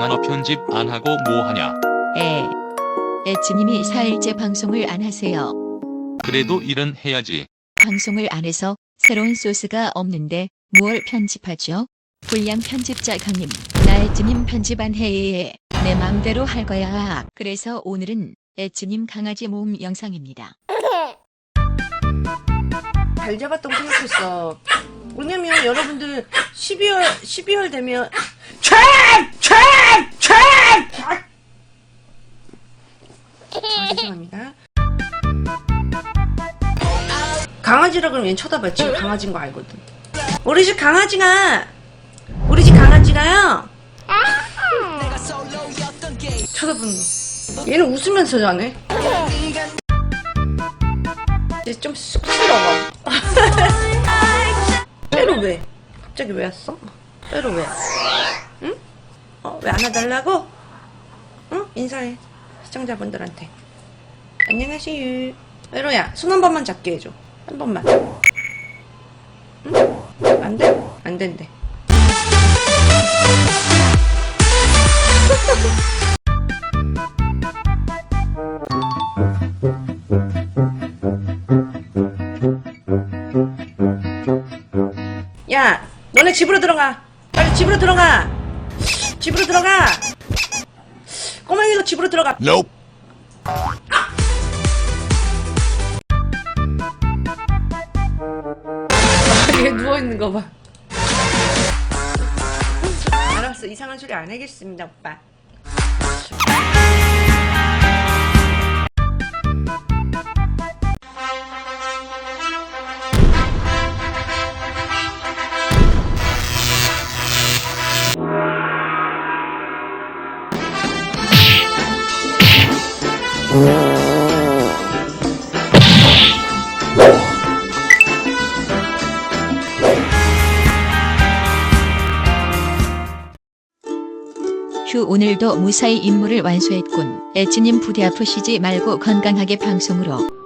고생하너 편집 안 하고 뭐 하냐. 에. 에츠님이 4일째 방송을 안 하세요. 그래도 일은 해야지. 방송을 안 해서 새로운 소스가 없는데 무얼 편집하죠? 불량 편집자 강님, 나에츠님 편집 안 해. 내 맘대로 할 거야. 그래서 오늘은 에츠님 강아지 모음 영상입니다. 잘 잡았다고 생각했어. 왜냐면 여러분들 12월 12월 되면 촤! 촤! 촤! 아, 죄송합니다. 강아지라 그러면 얘 쳐다봐. 지금 강아지인 거 알거든. 우리 집 강아지가 우리 집 강아지가요. 쳐다보는 거. 얘는 웃으면서 자네. 이제 좀 쑥스러워. 왜? 갑자기 왜 왔어? 빼로 왜? 응? 어, 왜 안아달라고? 응? 인사해. 시청자분들한테. 안녕하세요. 빼로야, 손 한 번만 잡게 해줘. 한 번만. 응? 안 돼? 안 된대. 야, 너네 집으로 들어가. 빨리 집으로 들어가. 집으로 들어가. 꼬맹이도 집으로 들어가. Nope. 얘 누워 있는 거 봐. 알았어. 이상한 소리 안 하겠습니다, 오빠. 휴 오늘도 무사히 임무를 완수했군. 에츠님 부디 아프시지 말고 건강하게 방송으로